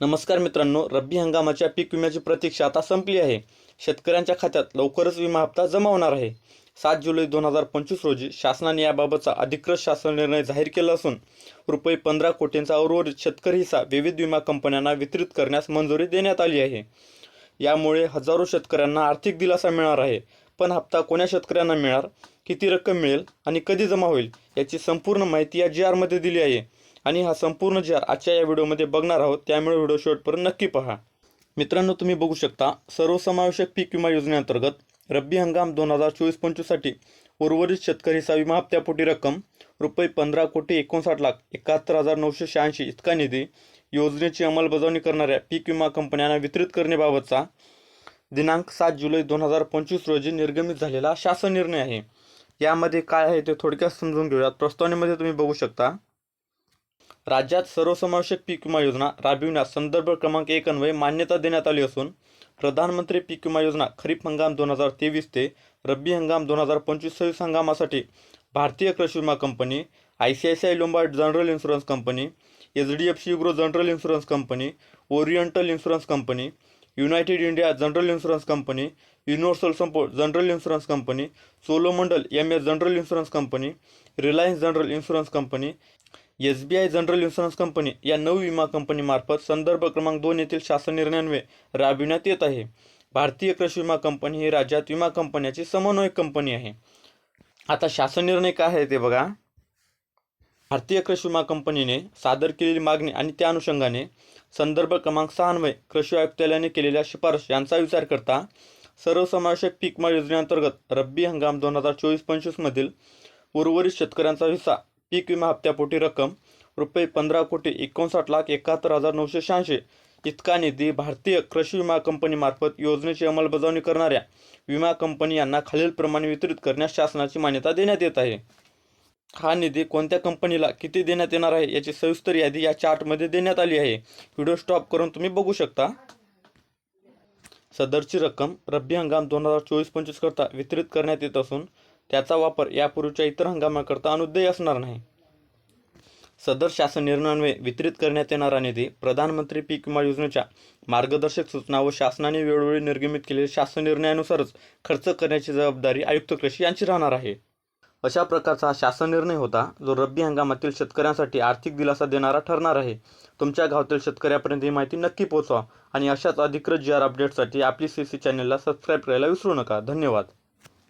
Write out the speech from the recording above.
नमस्कार मित्रांनो रब्बी हंगामाच्या पीक विम्याची प्रतीक्षा आता संपली आहे. शेतकऱ्यांच्या खात्यात लवकरच विमा हप्ता जमा होणार आहे. सात जुलै दोन हजार पंचवीस रोजी शासनाने याबाबतचा अधिकृत शासन निर्णय जाहीर केला असून रुपये पंधरा कोटींचा उर्वरित शेतकरी हिस्सा विविध विमा कंपन्यांना वितरित करण्यास मंजुरी देण्यात आली आहे. यामुळे हजारो शेतकऱ्यांना आर्थिक दिलासा मिळणार आहे. पण हप्ता कोण्या शेतकऱ्यांना मिळणार किती रक्कम मिळेल आणि कधी जमा होईल याची संपूर्ण माहिती या जी आरमध्ये दिली आहे. आणि हा संपूर्ण जार आर आजच्या या व्हिडिओमध्ये बघणार आहोत त्यामुळे व्हिडिओ शेवटपर्यंत नक्की पहा. मित्रांनो तुम्ही बघू शकता सर्वसमावेशक पीक विमा योजनेअंतर्गत रब्बी हंगाम दोन हजार चोवीस पंचवीससाठी उर्वरित शेतकरीचा विमा हप्त्यापोटी रक्कम रुपये पंधरा कोटी एकोणसाठ लाख एकाहत्तर हजार नऊशे शहाऐंशी इतका निधी योजनेची अंमलबजावणी करणाऱ्या पीक विमा कंपन्यांना वितरित करण्याबाबतचा दिनांक सात जुलै दोन हजार पंचवीस रोजी निर्गमित झालेला शासन निर्णय आहे. यामध्ये काय आहे ते थोडक्यात समजून घेऊयात. प्रस्तावनेमध्ये तुम्ही बघू शकता राज्यात सर्वसमावेशक पीक विमा योजना राबविण्यास संदर्भ क्रमांक एक अन्वये मान्यता देण्यात आली असून प्रधानमंत्री पीक विमा योजना खरीप हंगाम दोन हजार तेवीस ते रब्बी हंगाम दोन हजार पंचवीस सव्वीस हंगामासाठी भारतीय कृषी विमा company I C I C I Lombard general insurance company H D F C युग्रो general insurance company oriental insurance company United India general insurance company universal support general insurance company Cholamandalam M S general insurance company Reliance general insurance company S B I general insurance company या नऊ विमा कंपनीमार्फत संदर्भ क्रमांक दोन येथील शासन निर्णयान्वे राबविण्यात येत आहे. भारतीय कृषी विमा कंपनी ही राज्यात विमा कंपन्याची समन्वयक कंपनी आहे. आता शासन निर्णय काय आहे ते बघा. भारतीय कृषी विमा कंपनीने सादर केलेली मागणी आणि त्या अनुषंगाने संदर्भ क्रमांक सहान्वय कृषी आयुक्तालयाने केलेल्या शिफारस यांचा विचार करता सर्वसमावेशक पीक विमा योजनेअंतर्गत रब्बी हंगाम दोन हजार चोवीस पंचवीसमधील उर्वरित शेतकऱ्यांचा हिस्सा पीक विमा हप्त्यापोटी रक्कम रुपये पंधरा कोटी एकोणसाठ लाख एकाहत्तर हजार नऊशे शहाऐंशी. इतका निधी भारतीय कृषी विमा कंपनीमार्फत योजनेची अंमलबजावणी करणाऱ्या विमा कंपनी यांना खालीलप्रमाणे वितरित करण्यास शासनाची मान्यता देण्यात येत आहे. हा निधी कोणत्या कंपनीला किती देण्यात येणार आहे याची सविस्तर यादी या चार्टमध्ये देण्यात आली आहे. व्हिडिओ स्टॉप करून तुम्ही बघू शकता. सदरची रक्कम रब्बी हंगाम दोन हजार चोवीस पंचवीस करता वितरित करण्यात येत असून त्याचा वापर यापूर्वीच्या इतर हंगामाकरता अनुदेय असणार नाही. सदर शासन निर्णयान्वये वितरित करण्यात येणारा निधी प्रधानमंत्री पीक विमा योजनेच्या मार्गदर्शक सूचना व शासनाने वेळोवेळी निर्गमित केलेल्या शासन निर्णयानुसारच खर्च करण्याची जबाबदारी आयुक्त कृषी यांची राहणार आहे. अशा प्रकारचा हा शासन निर्णय होता जो रब्बी हंगामातील शेतकऱ्यांसाठी आर्थिक दिलासा देणारा ठरणार आहे. तुमच्या गावातील शेतकऱ्यापर्यंत ही माहिती नक्की पोहोचवा आणि अशाच अधिकृत जी आर अपडेटसाठी आपली सी सी चॅनलला सबस्क्राईब करायला विसरू नका. धन्यवाद.